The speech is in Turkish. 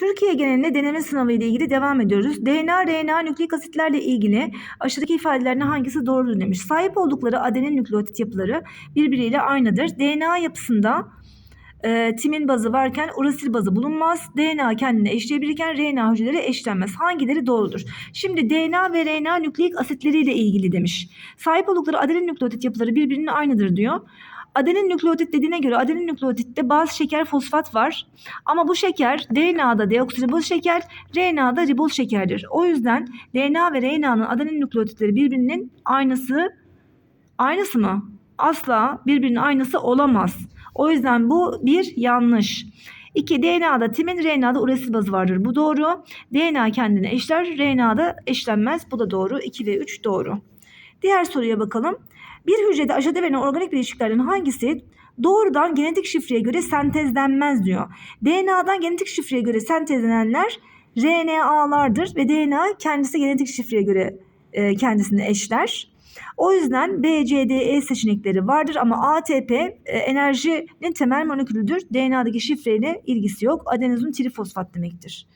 Türkiye genelinde deneme sınavı ile ilgili devam ediyoruz. DNA, RNA nükleik asitlerle ilgili aşağıdaki ifadelerden hangisi doğrudur demiş. Sahip oldukları adenin nükleotit yapıları birbiriyle aynıdır. DNA yapısında e, timin bazı varken urasil bazı bulunmaz. DNA kendine eşleyebilirken RNA hücreleri eşlenmez. Hangileri doğrudur? Şimdi DNA ve RNA nükleik asitleriyle ilgili demiş. Sahip oldukları adenin nükleotit yapıları birbirinin aynıdır diyor. Adenin nükleotit dediğine göre adenin nükleotitte bazı şeker fosfat var. Ama bu şeker DNA'da deoksiriboz şeker, RNA'da riboz şekerdir. O yüzden DNA ve RNA'nın adenin nükleotitleri birbirinin aynısı aynısı mı? Asla birbirinin aynısı olamaz. O yüzden bu bir yanlış. 2. DNA'da timin, RNA'da urasil bazı vardır. Bu doğru. DNA kendine eşler, RNA'da eşlenmez. Bu da doğru. 2 ve 3 doğru. Diğer soruya bakalım. Bir hücrede aşağıda verilen organik bileşiklerden hangisi doğrudan genetik şifreye göre sentezlenmez diyor. DNA'dan genetik şifreye göre sentezlenenler RNA'lardır ve DNA kendisi genetik şifreye göre e, kendisini eşler. O yüzden B, C, D, E seçenekleri vardır ama ATP e, enerjinin temel molekülüdür. DNA'daki şifreyle ilgisi yok. Adenozin trifosfat demektir.